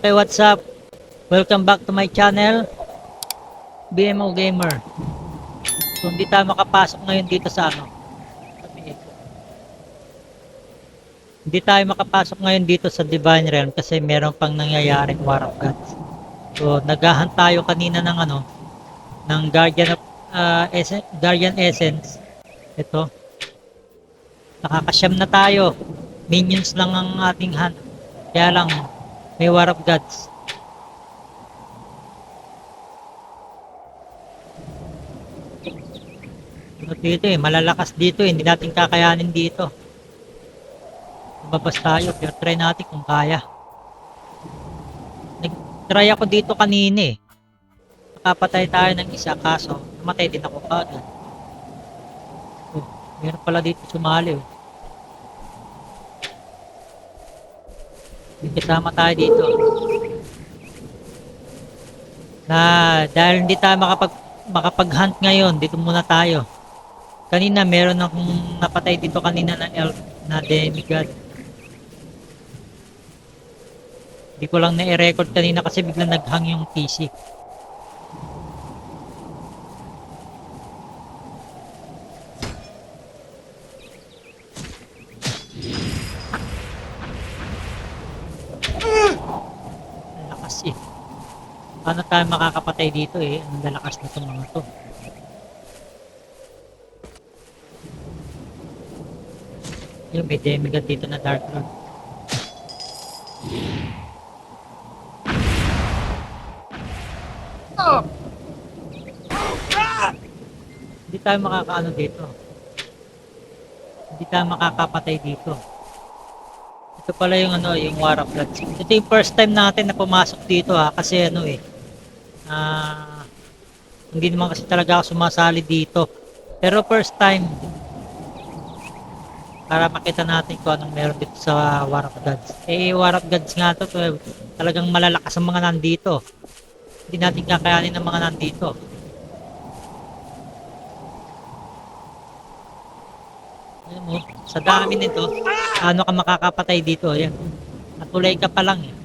Okay, what's up? Welcome back to my channel, BMO Gamer. So, hindi tayo makapasok ngayon dito sa ano. Hindi tayo makapasok ngayon dito sa Divine Realm kasi meron pang nangyayaring War of Gods. So, naghahan tayo kanina ng ano, ng Guardian of ah, Essen- Guardian Essence. Ito. Nakakasyam na tayo. Minions lang ang ating hand. Kaya lang, may War of Gods. Ano dito eh, malalakas dito eh. Hindi natin kakayanin dito. Babas tayo, pero try natin kung kaya. Nag-try ako dito kanina eh. Nakapatay tayo ng isa kaso, namatay din ako kagad. Oh, meron pala dito sumali oh. May kasama tayo dito. Na dahil hindi tayo makapag makapag-hunt ngayon, dito muna tayo. Kanina meron akong napatay dito kanina na elf na demigod. Hindi ko lang na-record kanina kasi biglang naghang yung PC. Ang lakas eh. Paano tayo makakapatay dito eh? Ang lalakas na itong mga to. Yung may demigod dito na Dark Lord. Hindi tayo makakaano dito. Hindi tayo makakapatay dito. Ito pala yung ano, yung War of Gods. Ito yung first time natin na pumasok dito ha, kasi ano eh, ah, hindi naman kasi talaga ako sumasali dito. Pero first time, para makita natin kung anong meron dito sa War of Gods. Eh, War of Gods nga to, talagang malalakas ang mga nandito. Hindi natin kakayanin ng mga nandito. Alam mo, sa dami nito, ano ka makakapatay dito? Ayan. Natulay ka pa lang eh.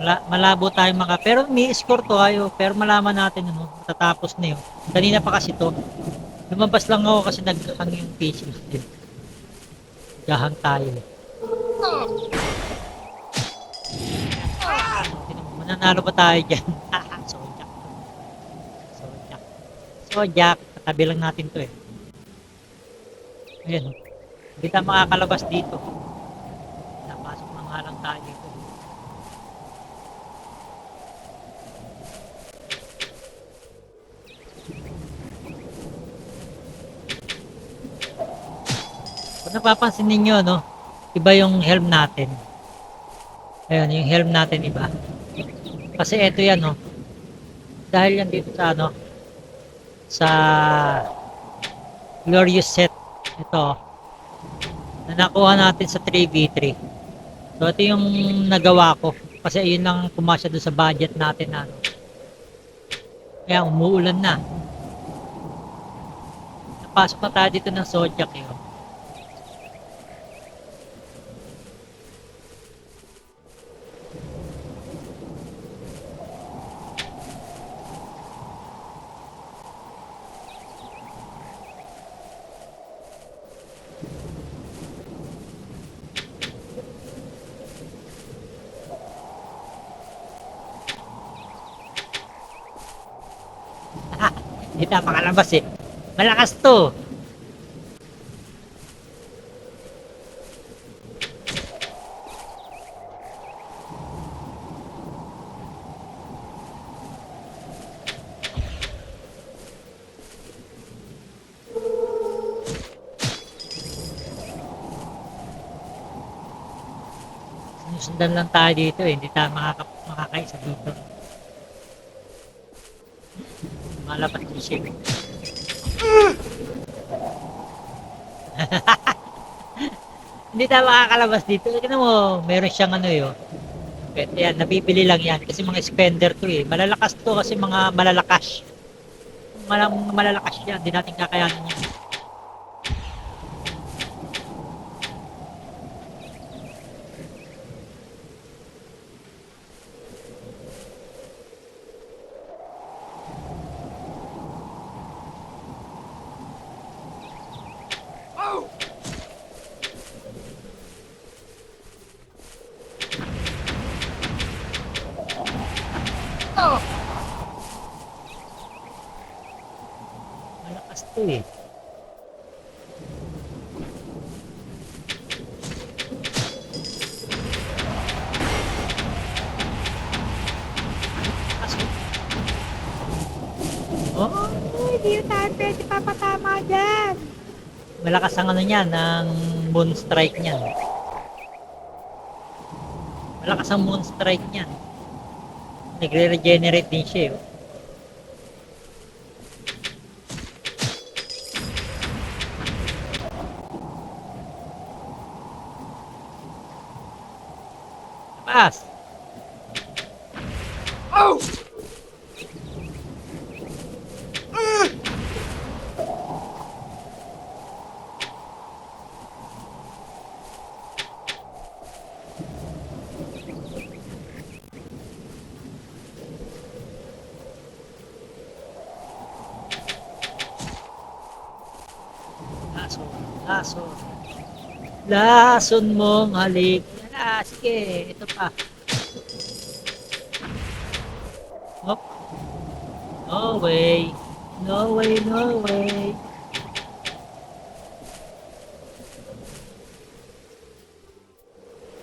Mala, malabo tayo maka... Pero may score to ayo. Pero malaman natin ano, tatapos na yun. Kanina pa kasi to. Lumabas lang ako kasi naghang yung page natin. Gahang tayo. Mananalo pa tayo dyan. Sojak. Sojak. Sojak. Katabi lang natin to eh. Ayan oh. Hindi tayo makakalabas dito. Napasok na nga lang tayo dito. Kung napapansin ninyo, no? Iba yung helm natin. Ayun, yung helm natin iba. Kasi eto yan, no? Dahil yan dito sa ano, sa Glorious Set. Ito, na nakuha natin sa 3v3. So, ito yung nagawa ko. Kasi yun lang pumasya doon sa budget natin na ano. Kaya umuulan na. Napasok na tayo dito ng Zodiac yun. Hindi tayo makalabas eh. Malakas to. Sinusundan lang tayo dito eh. Hindi tayo makaka makakaisa dito. Malapat yung ship. Hindi tayo makakalabas dito. Tignan mo, meron siyang ano yun. Pwede yan, nabibili lang yan. Kasi mga spender to eh. Malalakas to kasi mga malalakas. Malang malalakas yan. Hindi natin kakayanin yan. Malakas to eh. Oh, hindi tayo papatama dyan. Malakas ang ano niya, ng moon strike niya. Malakas ang moon strike niya. Nagre-regenerate din siya eh. Taas! Lason, lason. Mong halik. Ah, sige, ito pa. Hop. No way. No way, no way.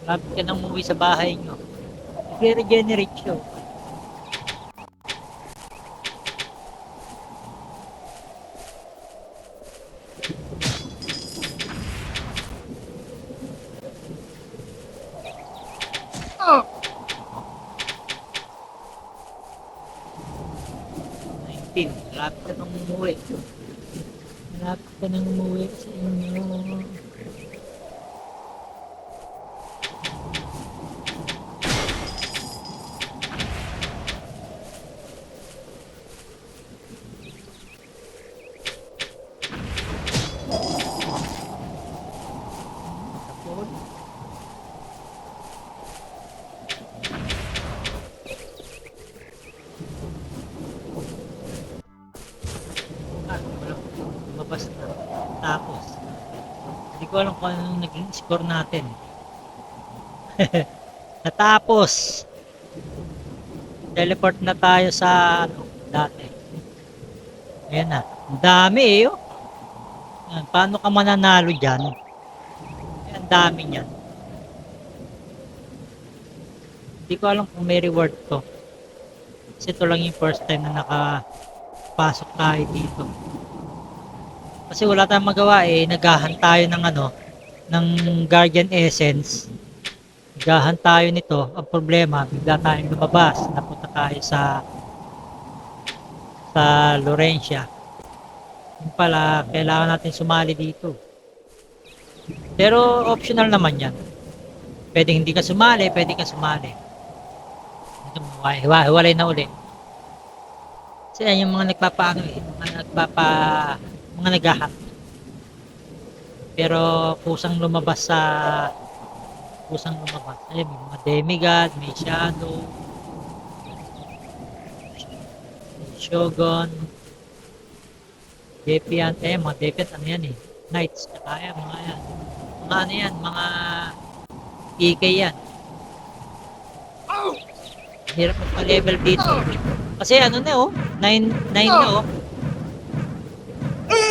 Malapit ka nang umuwi sa bahay nyo. Nagre-regenerate siya. Nineteen. Malapit ka nang umuwi. Malapit ka nang umuwi sa inyo. Ko alam kung anong naging score natin. Natapos. Teleport na tayo sa ano, dati. Ayan na. Ang dami eh. Oh. Paano ka mananalo dyan? Ang dami niyan. Hindi ko alam kung may reward to. Kasi ito lang yung first time na nakapasok tayo dito. Kasi wala tayong magawa eh. Nagahan tayo ng ano, ng Guardian Essence. Nagahan tayo nito. Ang problema, bigla tayong lumabas. Napunta tayo sa sa Laurentia. Yung pala, kailangan natin sumali dito. Pero optional naman yan. Pwede hindi ka sumali, pwede ka sumali. Ito, hiwa- hiwalay na uli. Kasi yan yung mga nagpapaano eh, mga nagpapa, mga naghahack. Pero kusang lumabas sa, kusang lumabas. Ayun, may mga demigod, may shadow, may shogun, Defiant, eh, mga Defiant, ano yan eh, Knights, tsaka yan, mga yan, mga ano yan, mga PK yan. Hirap magpa-level dito. Kasi ano na oh, 9, 9 na oh.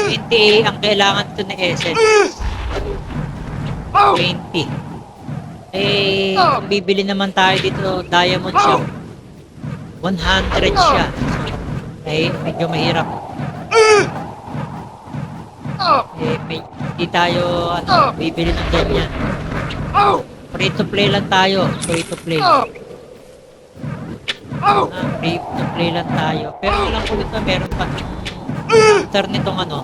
20 ang kailangan ito na essence. 20. Eh, kung bibili naman tayo dito, diamond siya. 100 siya. So, eh, medyo mahirap. Eh, may, di tayo, ano, bibili ng ganyan. Free to play lang tayo. Free to play. Ah, free to play lang tayo. Pero alam ko dito, meron pa after nitong ano.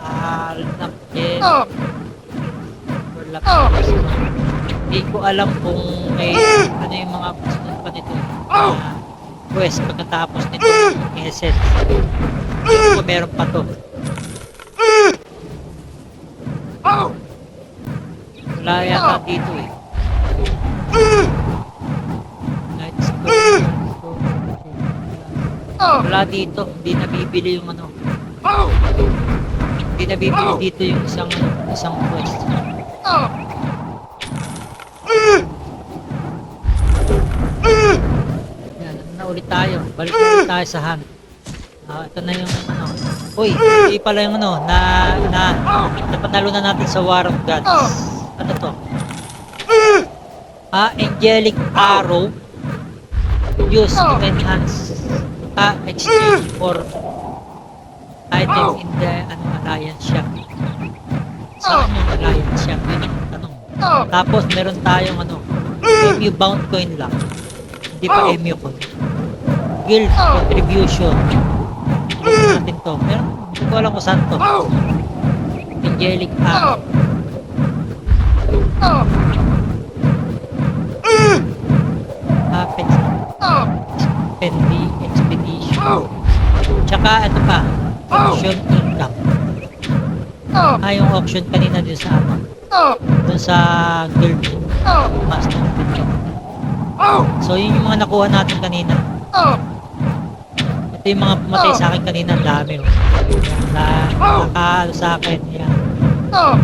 Ah, lap, yes. Or lap, Hindi ko alam kung may ano yung mga sunod pa nito. Uh, quest pagkatapos nito. Hindi ko meron pa to. Wala yata dito eh. Wala dito. Hindi nabibili yung ano. Hindi nabibili dito yung isang isang quest. Yan, na ulit tayo. Balik ulit tayo sa hunt. Ah, ito na yung ano. Uy, hindi pala yung ano, na, na, napanalo na natin sa War of Gods. Ano to? Ah, Angelic Arrow. Use to enhance ah, exchange for item in the ano, Alliance Shop. Saan yung Alliance Shop? Yun ang tanong. Tapos meron tayong ano, MU bound coin lang. Hindi pa MU coin. Guild contribution. Gusto natin to. Meron, hindi ko alam kung saan to. Angelic Arrow. Apex Spendi Expedition. Tsaka ito pa, auction income. Ah, yung auction kanina dun sa ano, dun sa guild master video. So yun yung mga nakuha natin kanina. Ito yung mga pumatay sa akin kanina, ang dami. Oh. Na, nakakaano sa akin. Yan. Yan.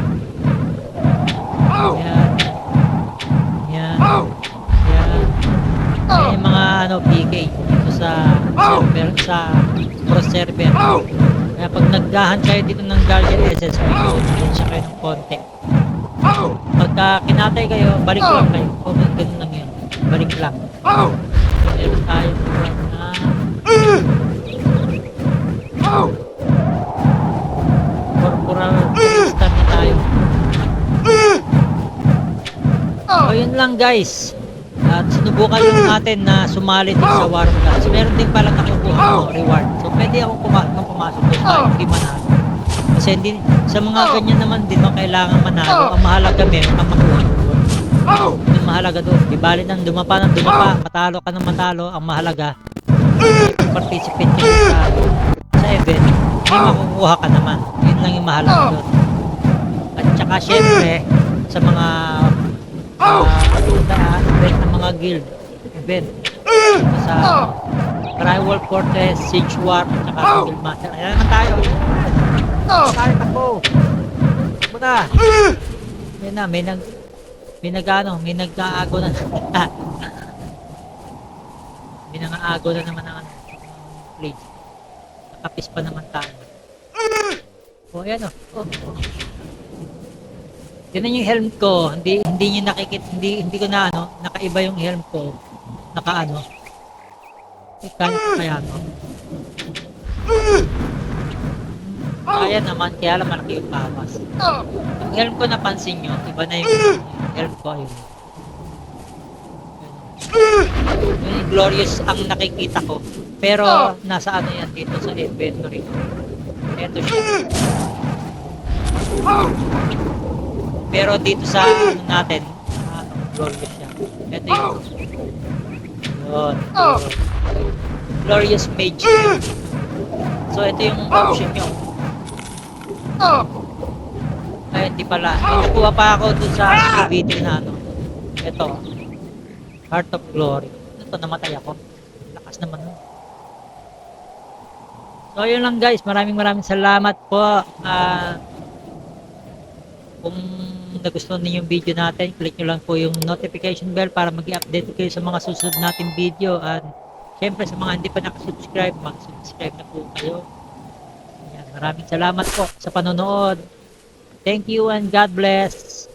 Yan. Yan. Yan yung mga ano, PK dito sa server, sa cross server. Kaya pag nagdahan kayo dito ng Guardian Essence, din siya kayo ng konti. Pagka kinatay kayo, balik lang kayo. Kung ganun lang yun. Balik lang. Meron tayo na corporal star na tayo. So yun lang guys. Sinubukan lang natin na sumali din sa War of Gods. Meron din pala nakukuha ng reward. So pwede akong puma- nang pumasok doon kahit hindi manalo. Kasi hindi, sa mga ganyan naman din no, kailangan manalo. Ang mahalaga meron kang makuha. Yung mahalaga doon. Di bali nang dumapa ng dumapa, matalo ka ng matalo. Ang mahalaga, participate ka sa, sa event, may makukuha ka naman. Yun lang yung mahalaga doon. At saka syempre, sa mga uh, event ng mga guild event sa Rival Fortress, Siege War, at saka sa Guild Master. Ayan naman tayo. Tayo takbo. Muna. Yan na, may nag may nag ano, may nag-aago na. may nang-aago na naman ng ano, place. Nakapis pa naman tayo. Oh, ayan oh. oh. Tingnan yung helm ko, hindi hindi niyo nakikit, hindi hindi ko na ano, nakaiba yung helm ko. Naka ano. Kaya kaya no. Kaya naman, kaya lang malaki yung pamas. Yung helm ko napansin nyo, iba na yung helm ko. Ayun. Yung glorious ang nakikita ko. Pero nasa ano yan dito sa inventory. Ito siya. Pero dito sa ano natin, ano, glorious siya. Ito yung yun, yun. Glorious Mage. So ito yung option nyo. Ay, hindi pala. May nakuha pa ako dun sa video na ano. Ito. Heart of Glory. Ito, namatay ako. Lakas naman nun. So, yun lang guys. Maraming maraming salamat po. Ah, kung nagustuhan niyo yung video natin, click nyo lang po yung notification bell para mag update kayo sa mga susunod nating video. At syempre sa mga hindi pa nakasubscribe, mag-subscribe na po kayo. Ayan, maraming salamat po sa panonood. Thank you and God bless.